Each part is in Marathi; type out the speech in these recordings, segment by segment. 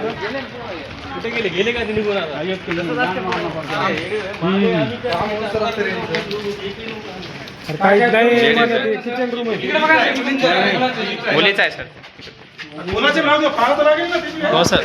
कुठे गेले? गेले का ते निघून आता मुलीचा आहे सर. मुलाचे नाव घ्या, पाहावं तर लागेल ना तिथे. हो सर.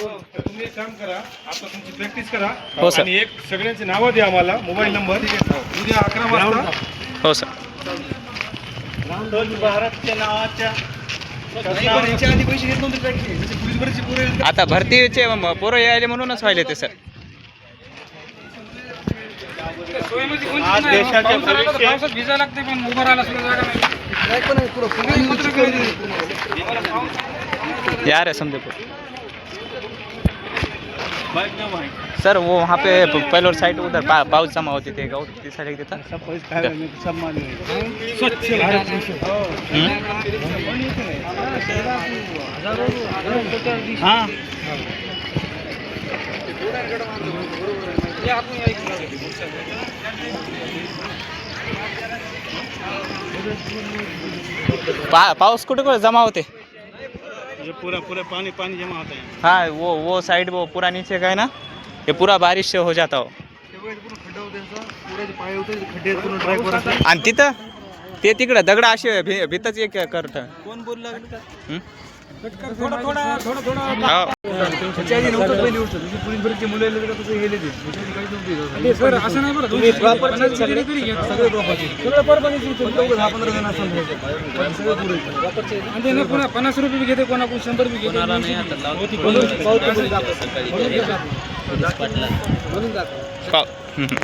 तर तुम्ही एक काम करा आता तुमची प्रॅक्टिस करा. हो, सर. आणि एक सगळ्यांची नावं द्या आम्हाला मोबाईल नंबर उद्या अकरा वाजता. हो सर भारतच्या नावाच्या आता भरतीचे म- पोरं यायले म्हणूनच व्हायले ते सर म्हणजे आज नाही. देशाचे पाऊस आला तर भविष्य- सर वो वहाँ पे प- पहले साइड उधर पा, पाउस जमा होते थे गाँव की साइड देता स्वच्छ भारत मिशन हाँ हे. पा, पाउस कुठे कुठे जमा होते? ये पूरा पूरा पानी पानी जमा होता है। हाँ वो वो साइड वो पूरा नीचे का है ना? ये पूरा बारिश से हो जाता हो। आणि तिथं ते तिकडं दगड असे भीतच एक करत. कोण बोलला थोडं थोडं थोडं थोडं. अरे सर असं नाही बरं. तुम्ही पन्नास रुपये बी घेते कोणा कोण शंभर बी घेते. हम्म.